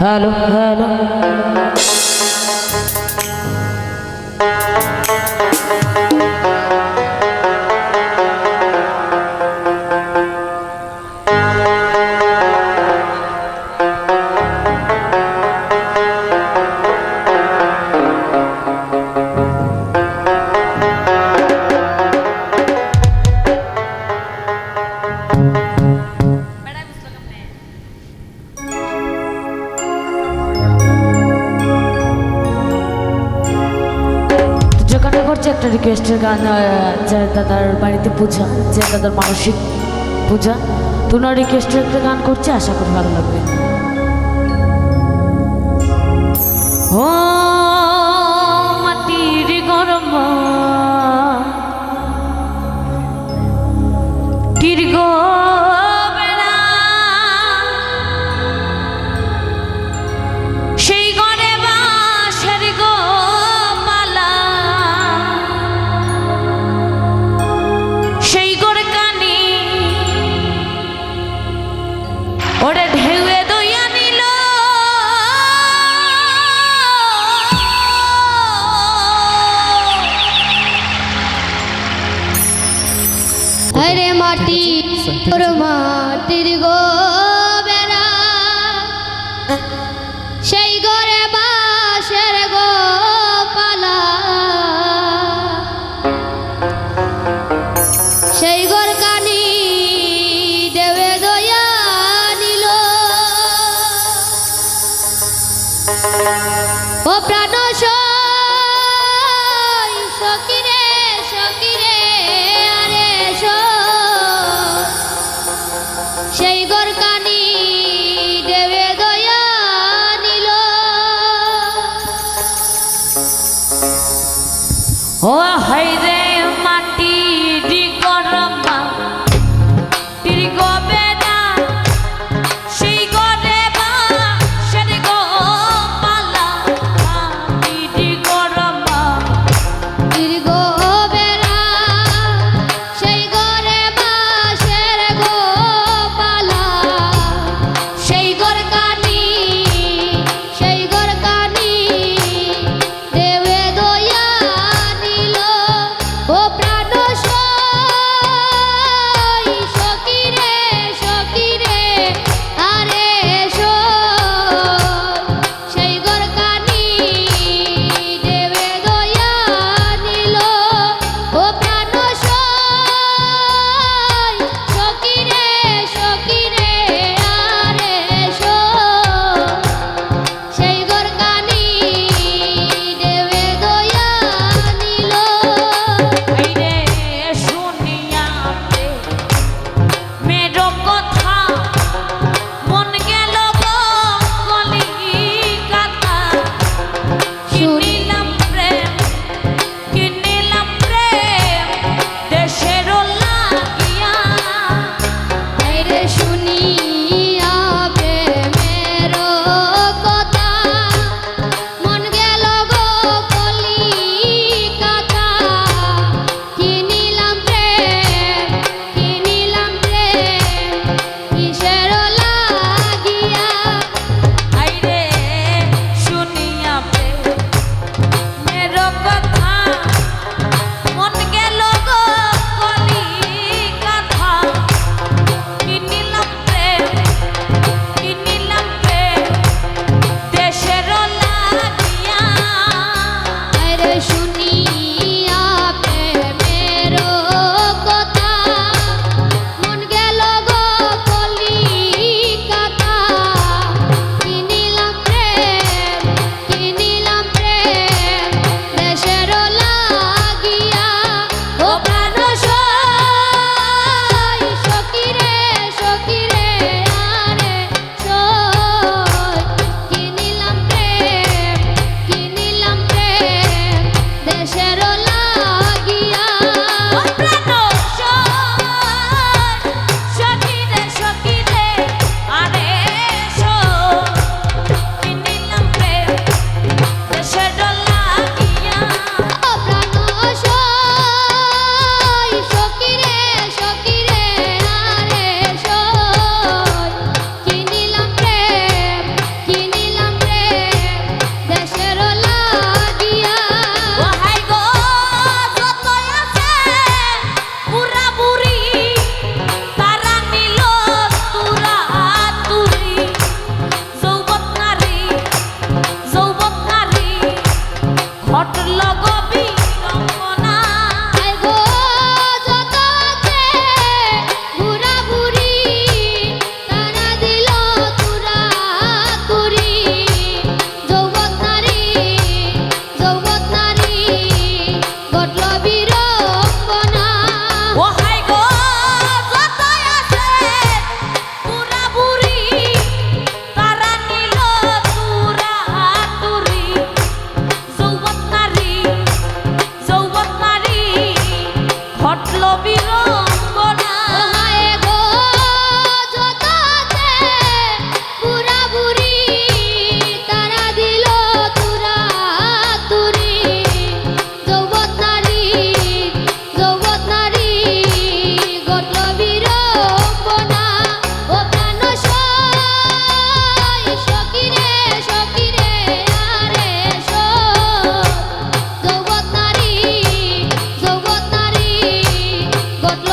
Hello hello রিকোয়েস্টের গান জয় দাদার বাড়িতে পূজা, যে দাদার মানসিক পূজা, তো রিকোয়েস্টের একটা গান করছে, আশা করি ভালো লাগবে। ও মাটি তোর মাটির গো সেই বাসের গো পালা সেই কানি দেবে দয়া নিল। ও প্রাণ সকি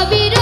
কবির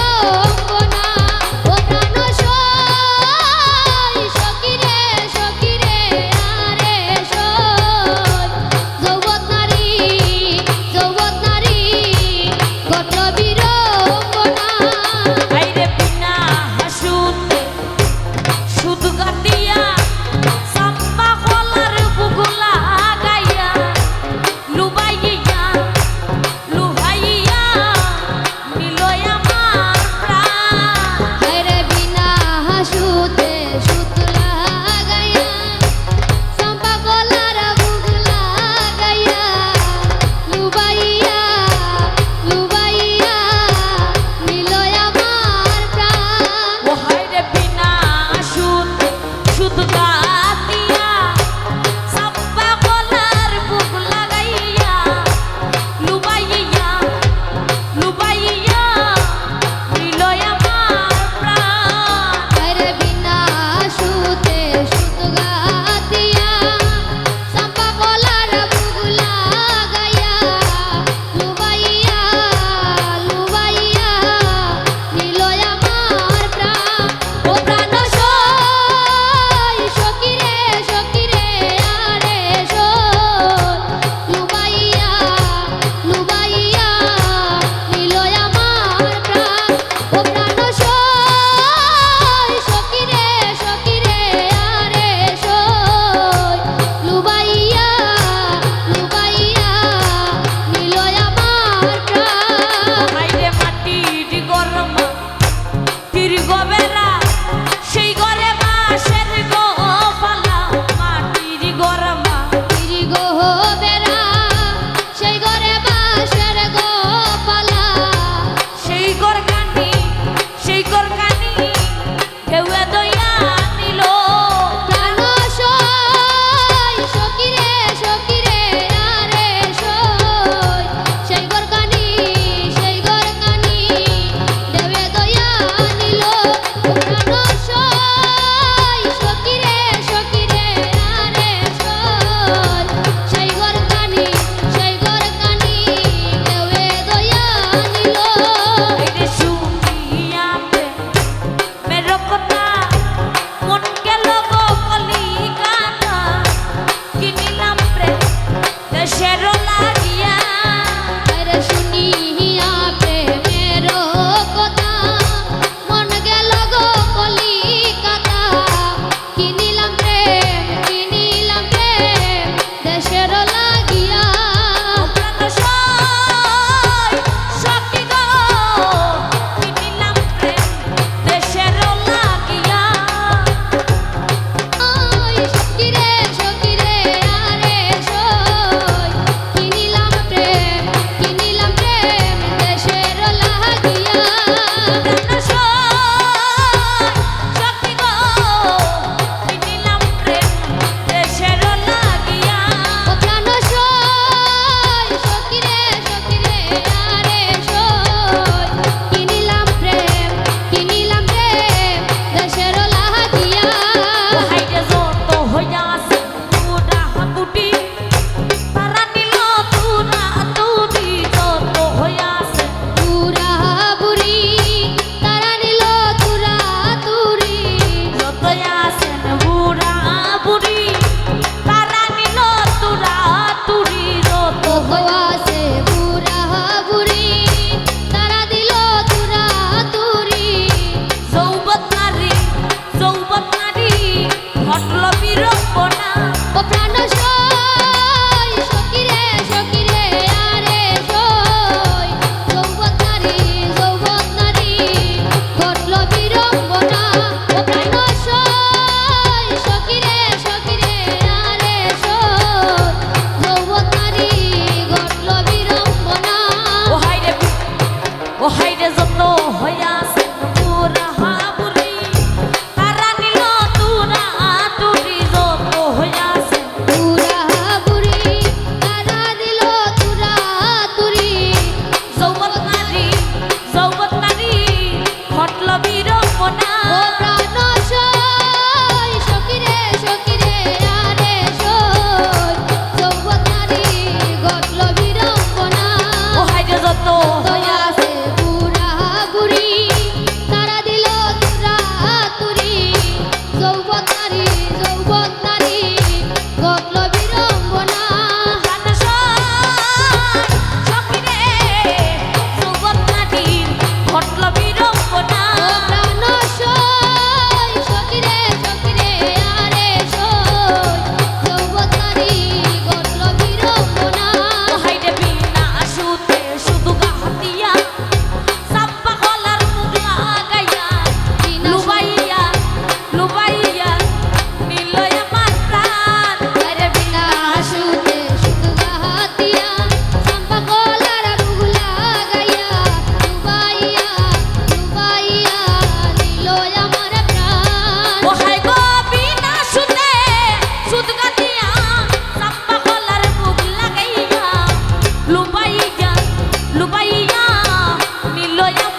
you